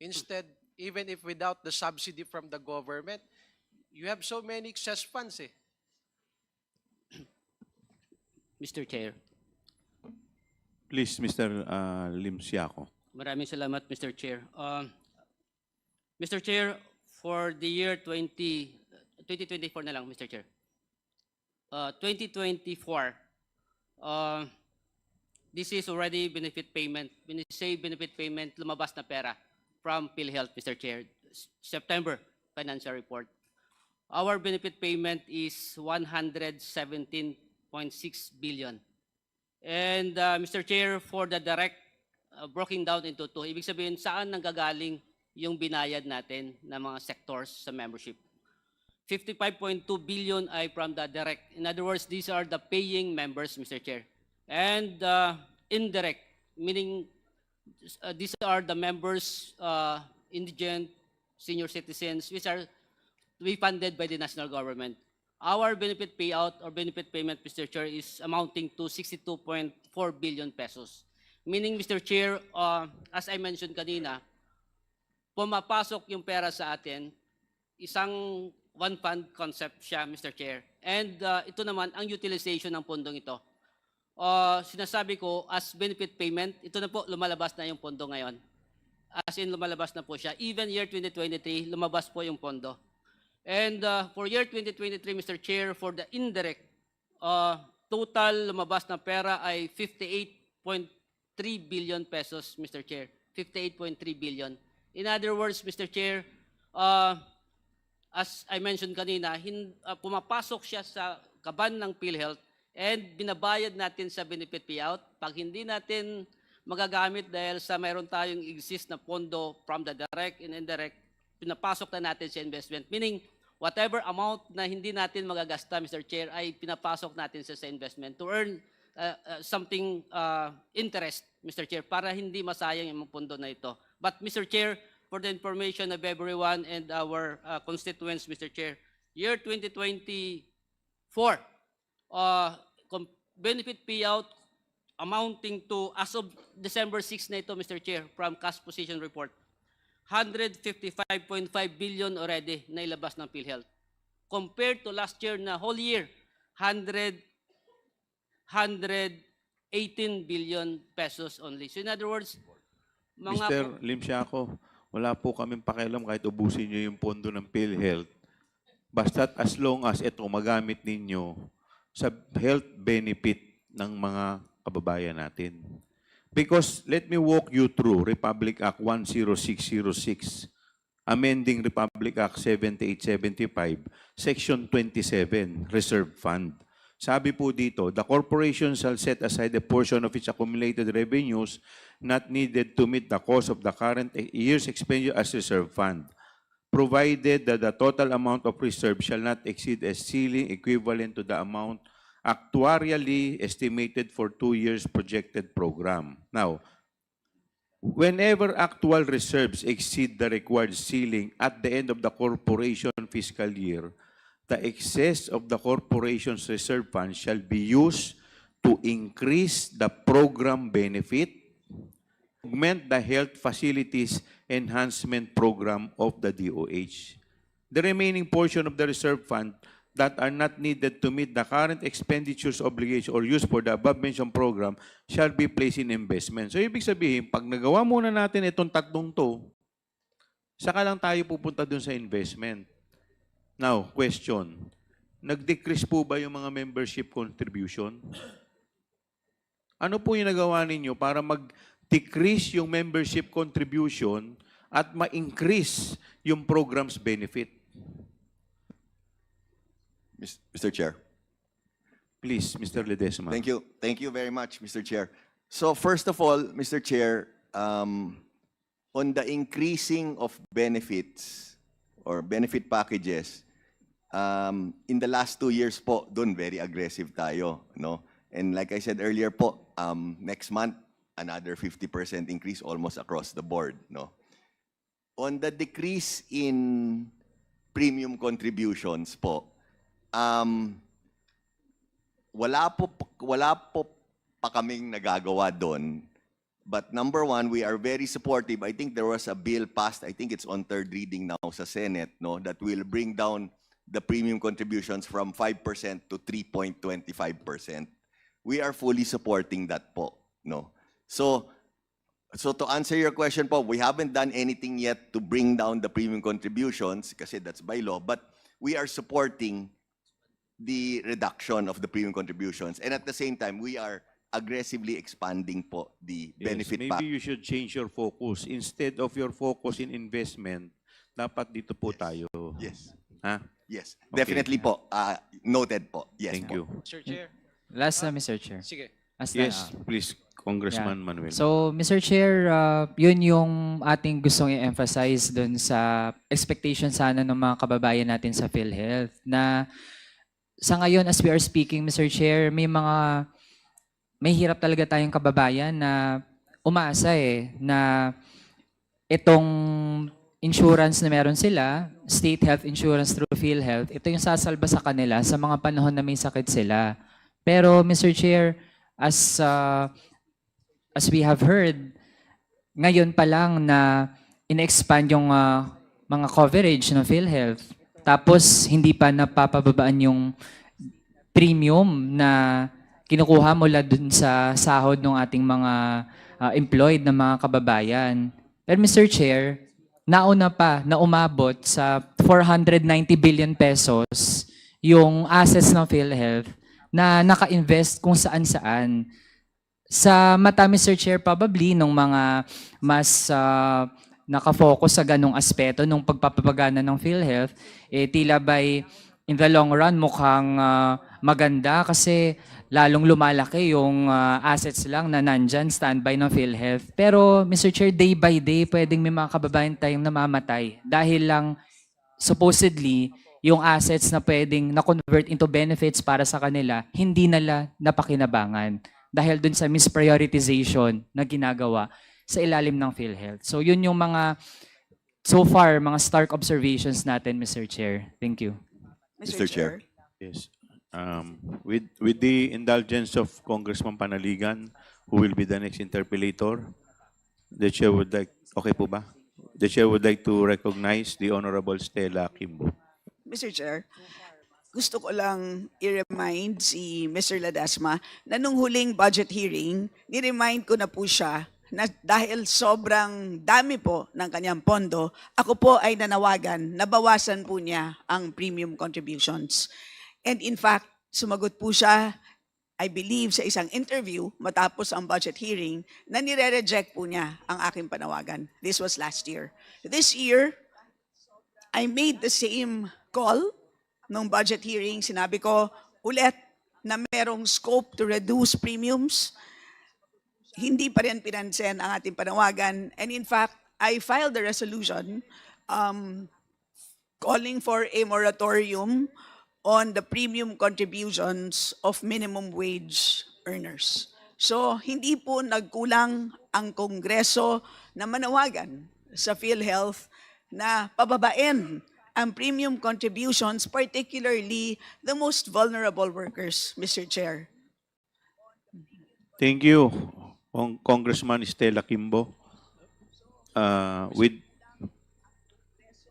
Instead, even if without the subsidy from the government, you have so many excess funds eh. Mr. Chair. Please, Mr. uh, Lim Siako. Maraming salamat, Mr. Chair. Um, Mr. Chair, for the year 20, 2024 na lang, Mr. Chair. Uh, 2024, uh, this is already benefit payment. When you say benefit payment, lumabas na pera from PhilHealth, Mr. Chair. September financial report. Our benefit payment is 117.6 billion. And uh, Mr. Chair, for the direct uh, broken down into two. Ibig sabihin, saan nanggagaling yung binayad natin ng mga sectors sa membership? 55.2 billion ay from the direct. In other words, these are the paying members, Mr. Chair. And uh, indirect, meaning uh, these are the members, uh, indigent, senior citizens, which are to be funded by the national government. Our benefit payout or benefit payment, Mr. Chair, is amounting to 62.4 billion pesos. Meaning, Mr. Chair, uh, as I mentioned kanina, pumapasok yung pera sa atin, isang one fund concept siya, Mr. Chair. And uh, ito naman, ang utilization ng pondong ito. Uh, sinasabi ko, as benefit payment, ito na po, lumalabas na yung pondo ngayon. As in, lumalabas na po siya. Even year 2023, lumabas po yung pondo. And uh, for year 2023, Mr. Chair, for the indirect, uh, total lumabas na pera ay 58.3 billion pesos, Mr. Chair. 58.3 billion. In other words, Mr. Chair, uh, as I mentioned kanina, hin, uh, pumapasok siya sa kaban ng PhilHealth and binabayad natin sa benefit payout. Pag hindi natin magagamit dahil sa mayroon tayong exist na pondo from the direct and indirect, pinapasok na natin sa investment. Meaning, whatever amount na hindi natin magagasta, Mr. Chair, ay pinapasok natin sa, sa investment to earn uh, uh, something uh, interest, Mr. Chair, para hindi masayang yung pondo na ito. But, Mr. Chair, for the information of everyone and our uh, constituents, Mr. Chair, year 2024, uh, benefit payout amounting to, as of December 6 na ito, Mr. Chair, from cash position report, 155.5 billion already na ilabas ng PhilHealth. Compared to last year na whole year, 100, 118 billion pesos only. So in other words, mga Mr. Lim Siako, wala po kaming pakialam kahit ubusin nyo yung pondo ng PhilHealth. Basta't as long as ito magamit ninyo sa health benefit ng mga kababayan natin. Because let me walk you through Republic Act 10606, amending Republic Act 7875, Section 27, Reserve Fund. Sabi po dito, the corporation shall set aside a portion of its accumulated revenues not needed to meet the cost of the current year's expenditure as reserve fund, provided that the total amount of reserve shall not exceed a ceiling equivalent to the amount actuarially estimated for two years projected program. Now, whenever actual reserves exceed the required ceiling at the end of the corporation fiscal year, the excess of the corporation's reserve fund shall be used to increase the program benefit, augment the health facilities enhancement program of the DOH. The remaining portion of the reserve fund that are not needed to meet the current expenditures obligation or used for the above-mentioned program shall be placed in investment. So, ibig sabihin, pag nagawa muna natin itong tatlong to, saka lang tayo pupunta dun sa investment. Now, question. Nag-decrease po ba yung mga membership contribution? Ano po yung nagawa ninyo para mag-decrease yung membership contribution at ma-increase yung program's benefit? Mr. Chair. Please, Mr. Ledesma. Thank you. Thank you very much, Mr. Chair. So first of all, Mr. Chair, um, on the increasing of benefits or benefit packages, um, in the last two years po, dun very aggressive tayo, no? And like I said earlier po, um, next month, another 50% increase almost across the board, no? On the decrease in premium contributions po, um, wala po wala po pa kaming nagagawa doon But number one, we are very supportive. I think there was a bill passed, I think it's on third reading now sa Senate, no, that will bring down the premium contributions from 5% to 3.25%. We are fully supporting that po, no. So, so to answer your question po, we haven't done anything yet to bring down the premium contributions kasi that's by law, but we are supporting the reduction of the premium contributions. And at the same time, we are aggressively expanding po the Yes, benefit maybe pack. you should change your focus. Instead of your focus in investment, dapat dito po tayo. Yes, Ha? yes. Okay. Definitely po. Uh, noted po. Yes Thank po. you. Mr. Chair, Last na, Mr. Chair. sige. Last na, Yes, ah. please, Congressman Yeah. Manuel. So, Mr. Chair, uh, yun yung ating gustong i-emphasize dun sa expectation sana ng mga kababayan natin sa PhilHealth na sa ngayon as we are speaking, Mr. Chair, may mga may hirap talaga tayong kababayan na umaasa eh na itong insurance na meron sila, state health insurance through PhilHealth, ito yung sasalba sa kanila sa mga panahon na may sakit sila. Pero Mr. Chair, as uh, as we have heard, ngayon pa lang na in-expand yung ah, mga coverage ng PhilHealth. Tapos hindi pa napapababaan yung premium na kinukuha mula dun sa sahod ng ating mga ah, employed na mga kababayan. Pero Mr. Chair, nauna pa na umabot sa 490 billion pesos yung assets ng PhilHealth na naka-invest kung saan-saan. Sa mata, Mr. Chair, probably nung mga mas ah, nakafocus sa ganong aspeto nung pagpapagana ng PhilHealth, eh, tila by in the long run mukhang ah, maganda kasi lalong lumalaki yung ah, assets lang na nandyan, standby ng PhilHealth. Pero Mr. Chair, day by day, pwedeng may mga kababayan tayong namamatay dahil lang supposedly yung assets na pwedeng na-convert into benefits para sa kanila, hindi nila napakinabangan dahil dun sa misprioritization na ginagawa sa ilalim ng PhilHealth. So yun yung mga so far mga stark observations natin, Mr. Chair. Thank you. Mr. Chair. Yes. Um, with with the indulgence of Congressman Panaligan, who will be the next interpellator, the chair would like, okay po ba? The chair would like to recognize the Honorable Stella Kimbo. Mr. Chair, gusto ko lang i-remind si Mr. Ladasma na nung huling budget hearing, ni-remind ko na po siya na dahil sobrang dami po ng kanyang pondo, ako po ay nanawagan na bawasan po niya ang premium contributions. And in fact, sumagot po siya, I believe, sa isang interview matapos ang budget hearing na nire-reject po niya ang aking panawagan. This was last year. This year, I made the same call nung budget hearing. Sinabi ko ulit na merong scope to reduce premiums. Hindi pa rin pinansin ang ating panawagan. And in fact, I filed a resolution um, calling for a moratorium on the premium contributions of minimum wage earners. So, hindi po nagkulang ang Kongreso na manawagan sa PhilHealth na pababain ang premium contributions, particularly the most vulnerable workers, Mr. Chair. Thank you, Cong- Congressman Stella Kimbo. Uh, with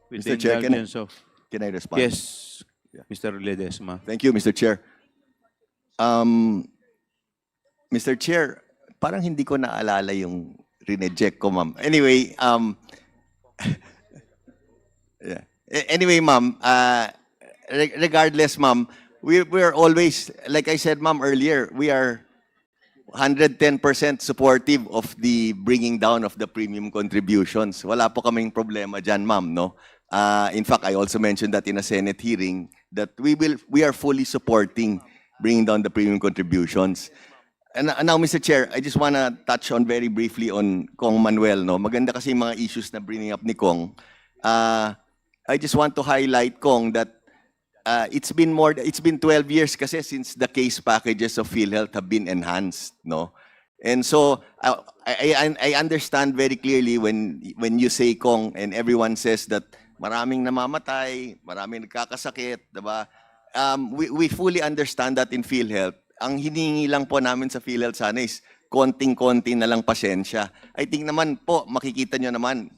with the Mr. Chair, can I- of Can I respond? yes, Mr. Ledesma. Thank you, Mr. Chair. Um, Mr. Chair, parang hindi ko naalala yung rineject ko, ma'am. Anyway, um, yeah. Anyway, ma'am, uh, re- regardless, ma'am, we we're always, like I said, ma'am, earlier, we are 110% supportive of the bringing down of the premium contributions. Wala po kaming problema dyan, ma'am, no? Uh, in fact, I also mentioned that in a Senate hearing that we will we are fully supporting bringing down the premium contributions. And, uh, now, Mr. Chair, I just want to touch on very briefly on Kong Manuel. No, maganda kasi mga issues na bringing up ni Kong. Uh, I just want to highlight Kong that uh, it's been more it's been 12 years kasi since the case packages of PhilHealth have been enhanced, no? And so uh, I, I I understand very clearly when when you say Kong and everyone says that maraming namamatay, maraming nagkakasakit, 'di ba? Um, we we fully understand that in PhilHealth. Ang hinihingi lang po namin sa PhilHealth sana is konting-konti na lang pasensya. I think naman po, makikita nyo naman,